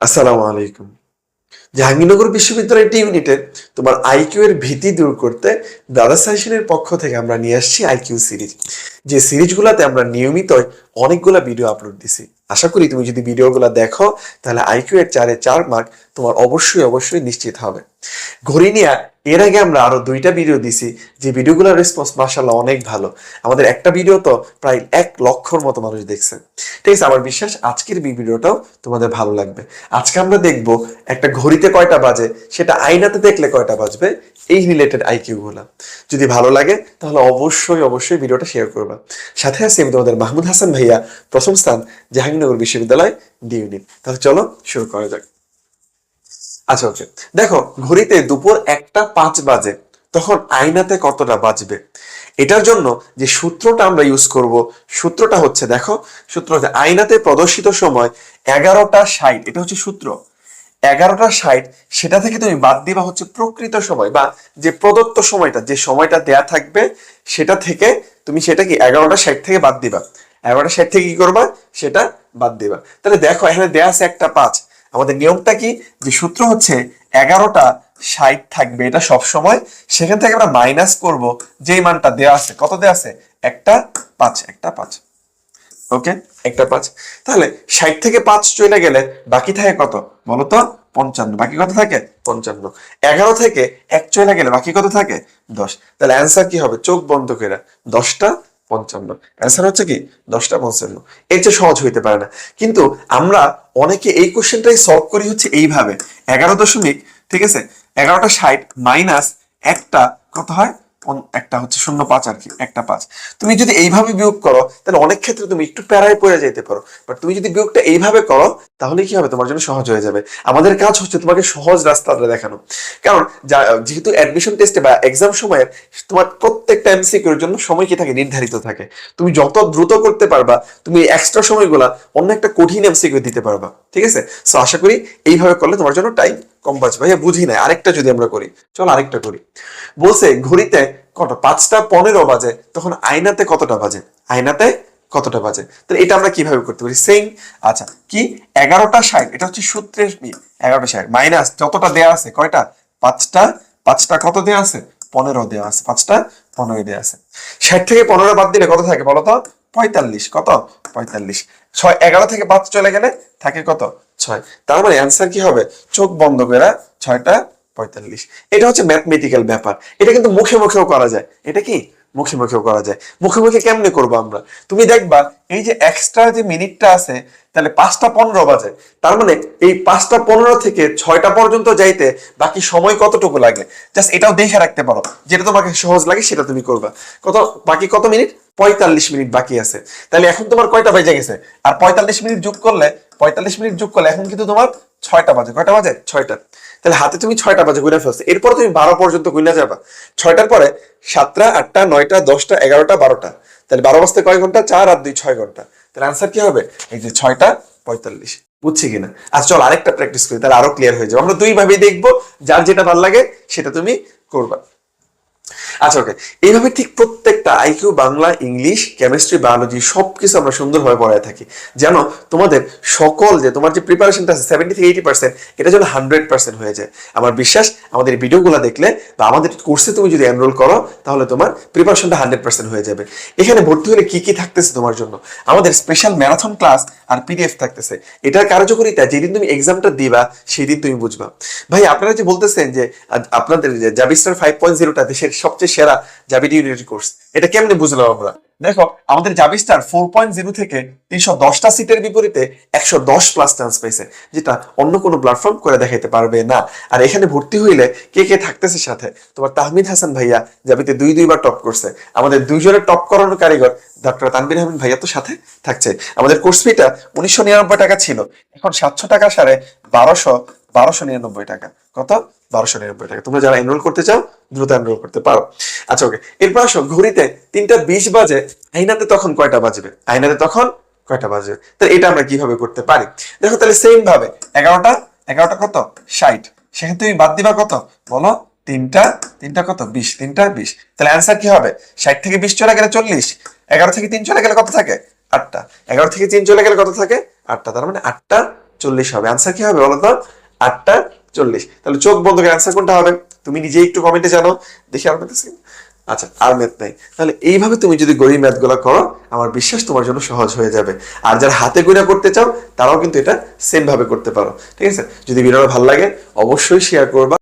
আসসালামু আলাইকুম। জাহাঙ্গীরনগর বিশ্ববিদ্যালয় টি ইউনিটে তোমার আইকিউ এর ভীতি দূর করতে দাদা সাজেশনের পক্ষ থেকে আমরা নিয়ে আসছি আইকিউ সিরিজ। যে সিরিজগুলোতে আমরা নিয়মিত অনেকগুলা ভিডিও আপলোড দিছি। আশা করি তুমি যদি ভিডিওগুলো দেখো, তাহলে আইকিউ এর চারে চার মার্ক তোমার অবশ্যই অবশ্যই নিশ্চিত হবে। ঘড়ি নিয়ে এর আগে আমরা আরও দুইটা ভিডিও দিছি, যে ভিডিওগুলোর রেসপন্স মার্শাল্লাহ অনেক ভালো। আমাদের একটা ভিডিও তো প্রায় এক লক্ষর মতো মানুষ দেখছে। ঠিক আছে, আমার বিশ্বাস আজকের ভিডিওটাও তোমাদের ভালো লাগবে। আজকে আমরা দেখব একটা ঘড়িতে কয়টা বাজে, সেটা আয়নাতে দেখলে কয়টা বাজবে, এই রিলেটেড আইকিউ গুলা। যদি ভালো লাগে, তাহলে অবশ্যই অবশ্যই ভিডিওটা শেয়ার করবা। সাথে আছি আমি তোমাদের মাহমুদ হাসান ভাইয়া, প্রথম স্থান, জাহাঙ্গীরনগর বিশ্ববিদ্যালয় ডি ইউনিট তাহলে চলো, শুরু করা যাক। আচ্ছা ওকে দেখো, ঘড়িতে দুপুর একটা পাঁচ বাজে, তখন আয়নাতে কতটা বাজবে? এটার জন্য যে সূত্রটা আমরা ইউজ করব, সূত্রটা হচ্ছে, দেখো, সূত্র হচ্ছে, আয়নাতে প্রদর্শিত সময় এগারোটা ষাট। এটা হচ্ছে সূত্র। এগারোটা ষাট, সেটা থেকে তুমি বাদ দিবা হচ্ছে প্রকৃত সময় বা যে প্রদত্ত সময়টা, যে সময়টা দেয়া থাকবে, সেটা থেকে তুমি সেটা কি এগারোটা ষাট থেকে বাদ দিবা। এগারোটা ষাট থেকে কি করবা? সেটা বাদ দিবা। তাহলে দেখো, এখানে দেয়া আছে একটা পাঁচ। আমাদের নিয়মটা কি? যে সূত্র হচ্ছে এগারোটা ষাট থাকবে, এটা সব সময় সেখান থেকে আমরা মাইনাস করব, যেই মানটা দেয়া আছে। কত দেওয়া আছে? একটা পাঁচ একটা পাঁচ। ওকে একটা পাঁচ। তাহলে ষাট থেকে পাঁচ চলে গেলে বাকি থাকে কত? বলো তো পঞ্চান্ন। বাকি কত থাকে? পঞ্চান্ন। এগারো থেকে এক চলে গেলে বাকি কত থাকে? দশ। তাহলে অ্যান্সার কি হবে? চোখ বন্ধ করে দশটা পঞ্চান্ন। অ্যান্সার হচ্ছে কি? দশটা পঞ্চান্ন। এর চেয়ে সহজ হইতে পারে না। কিন্তু আমরা অনেকে এই কোশ্চেনটাই সলভ করি হচ্ছে এইভাবে। এগারো দশমিক, ঠিক আছে? এগারোটা ষাট মাইনাস একটা কত হয়? একটা হচ্ছে শূন্য পাঁচ আর কি, একটা পাঁচ। তুমি যদি এইভাবে বিয়োগ করো, তাহলে অনেক ক্ষেত্রে তুমি একটু প্যারায় পড়ে যেতে পারো। বাট তুমি যদি বিয়োগটা এইভাবে করো, তাহলে কি হবে? তোমার জন্য সহজ হয়ে যাবে। আমাদের কাজ হচ্ছে তোমাকে সহজ রাস্তাটা দেখানো। কারণ যেহেতু অ্যাডমিশন টেস্টে বা এক্সাম সময়ের তোমার প্রত্যেকটা এমসিকিউর জন্য সময় কি থাকে? নির্ধারিত থাকে। তুমি যত দ্রুত করতে পারবা, তুমি এক্সট্রা সময়গুলা অন্য একটা কঠিন এমসিকিউ দিতে পারবা। ঠিক আছে? সো আশা করি এইভাবে করলে তোমার জন্য টাইম কম বাঁচবে। ভাইয়া, বুঝি না আরেকটা যদি আমরা করি, চল আরেকটা করি। বলছে, ঘড়িতে কত? পাঁচটা পনেরো বাজে। তখন আয়নাতে কতটা বাজে? আয়নাতে কতটা বাজে? তাহলে এটা আমরা কীভাবে করতে পারি? সেম আচ্ছা কি? এগারোটা ষাট। এটা হচ্ছে সূত্রের এগারোটা ষাট। মাইনাস যতটা দেয়া আছে, কয়টা? পাঁচটা। পাঁচটা কত দেয়া আছে? পনেরো দেওয়া আছে। পাঁচটা পনেরো দেওয়া আছে। ষাট থেকে পনেরো বাদ দিলে কত থাকে বলো তো পঁয়তাল্লিশ, কত? পঁয়তাল্লিশ। ছয়, এগারো থেকে পাঁচ চলে গেলে থাকে কত? ছয়। তার মানে অ্যান্সার কি হবে? চোখ বন্ধ করে ছয়টা পঁয়তাল্লিশ। এটা হচ্ছে ম্যাথমেটিক্যাল ব্যাপার। এটা কিন্তু মুখে মুখেও করা যায়। এটা কি? মুখে মুখেও করা যায়। মুখে মুখে কেমনে করব আমরা? তুমি দেখবা, এই যে এক্সট্রা যে মিনিটটা আছে, তাহলে পাঁচটা পনেরো বাজে। তার মানে এই পাঁচটা পনেরো থেকে ছয়টা পর্যন্ত যাইতে বাকি সময় কতটুকু লাগে? জাস্ট এটাও দেখে রাখতে পারো। যেটা তোমাকে সহজ লাগে, সেটা তুমি করবা। কত? বাকি কত মিনিট? পঁয়তাল্লিশ মিনিট বাকি আছে। তাহলে এখন তোমার কয়টা বেজে গেছে? আর পঁয়তাল্লিশ মিনিট যোগ করলে, পঁয়তাল্লিশ মিনিট যোগ করলে এখন কিন্তু তোমার ছয়টা বাজে। কয়টা বাজে? ছয়টা। তাহলে হাতে তুমি ছয়টা বাজে গুনে ফেলছো। এরপর তুমি বারো পর্যন্ত গুনে যাবা। ছয়টার পরে সাতটা, আটটা, নয়টা, দশটা, এগারোটা, বারোটা। তাহলে বারো বাজতে কয় ঘণ্টা? চার আর দুই ছয় ঘণ্টা। তাহলে আনসার কি হবে? এই যে ছয়টা, পঁয়তাল্লিশ। বুঝছি কিনা? আচ্ছা চল আরেকটা প্র্যাকটিস করি, তাহলে আরও ক্লিয়ার হয়ে যাবে। আমরা দুই ভাবে দেখব, যার যেটা ভালো লাগে সেটা তুমি করবা। আচ্ছা ওকে এইভাবে ঠিক প্রত্যেকটা IQ Bangla, English chemistry biology সবকিছু আমরা সুন্দরভাবে পড়ায় থাকি। যেন তোমাদের সকল যে তোমার যে প্রিপারেশনটা আছে সেভেন্টি থেকে এইটি পার্সেন্ট এটা যেন হান্ড্রেড পার্সেন্ট হয়ে যায়। আমার বিশ্বাস, আমাদের ভিডিওগুলো দেখলে বা আমাদের কোর্সে তুমি যদি এনরোল করো, তাহলে তোমার প্রিপারেশনটা হান্ড্রেড পার্সেন্ট হয়ে যাবে। এখানে ভর্তি হলে কি কি থাকতেছে তোমার জন্য? আমাদের স্পেশাল ম্যারাথন ক্লাস আর পিডিএফ থাকতেছে। এটার কার্যকরিতা যেদিন তুমি এক্সামটা দিবা সেই দিন তুমি বুঝবা। ভাই, আপনারা যে বলতেছেন যে আপনাদের জাবিস্টার ফাইভ পয়েন্ট জিরোটা দেশের সবচেয়ে সেরা জাবিডি ইউনিটি কোর্স এটা কেমনে বুঝলাম আমরা? দেখো, আমাদের জাবিস্টার ফোর পয়েন্ট জিরো থেকে তিনশো দশটা সিটের বিপরীতে একশো দশ প্লাস চান্স পেয়েছে, যেটা অন্য কোনো প্ল্যাটফর্ম করে দেখাইতে পারবে না। আর এখানে ভর্তি হইলে কে কে থাকতেছে সাথে? তোমার তাহমিদ হাসান ভাইয়া জাবিতে দুই দুইবার টপ করছে। আমাদের দুইজনের টপ করানোর কারিগর ডক্টর তানবির আহমেদ ভাইয়া তো সাথে থাকছে। আমাদের কোর্স ফিটা উনিশশো নিরানব্বই টাকা ছিল। এখন সাতশো টাকা সাড়ে বারোশো বারোশো নিরানব্বই টাকা। কত বারোশো নিরানব্বই টাকা। তোমরা যারা এনরোল করতে চাও, দ্রুত এনরোল করতে পারো। আচ্ছা ওকে এরপর আসো, ঘড়িতে তিনটা বিশ বাজে আইনাতে তখন কয়টা বাজবে? আইনাতে তখন কয়টা বাজবে? তাহলে এটা আমরা কীভাবে করতে পারি? দেখো, তাহলে সেম ভাবে, এগারোটা এগারোটা কত? ষাট। সেখানে তুমি বাদ দিবা কত? বলো, তিনটা তিনটা কত? বিশ, তিনটা, বিশ। তাহলে অ্যান্সার কি হবে? ষাট থেকে বিশ চলে গেলে চল্লিশ, এগারো থেকে তিন চলে গেলে কত থাকে? আটটা। এগারো থেকে তিন চলে গেলে কত থাকে? আটটা। তার মানে আটটা চল্লিশ হবে। আনসার কি হবে বলো তো? আটটা চল্লিশ। তাহলে চোখ বন্ধ করে অ্যান্সার কোনটা হবে? তুমি নিজেই একটু কমেন্টে জানো, দেখি আর ম্যাথ আচ্ছা আর ম্যাথ নাই। তাহলে এইভাবে তুমি যদি গড়ি ম্যাথগুলো করো, আমার বিশ্বাস তোমার জন্য সহজ হয়ে যাবে। আর যারা হাতে গুণা করতে চাও, তারাও কিন্তু এটা সেমভাবে করতে পারো। ঠিক আছে? যদি ভিডিওটা ভালো লাগে, অবশ্যই শেয়ার করবা।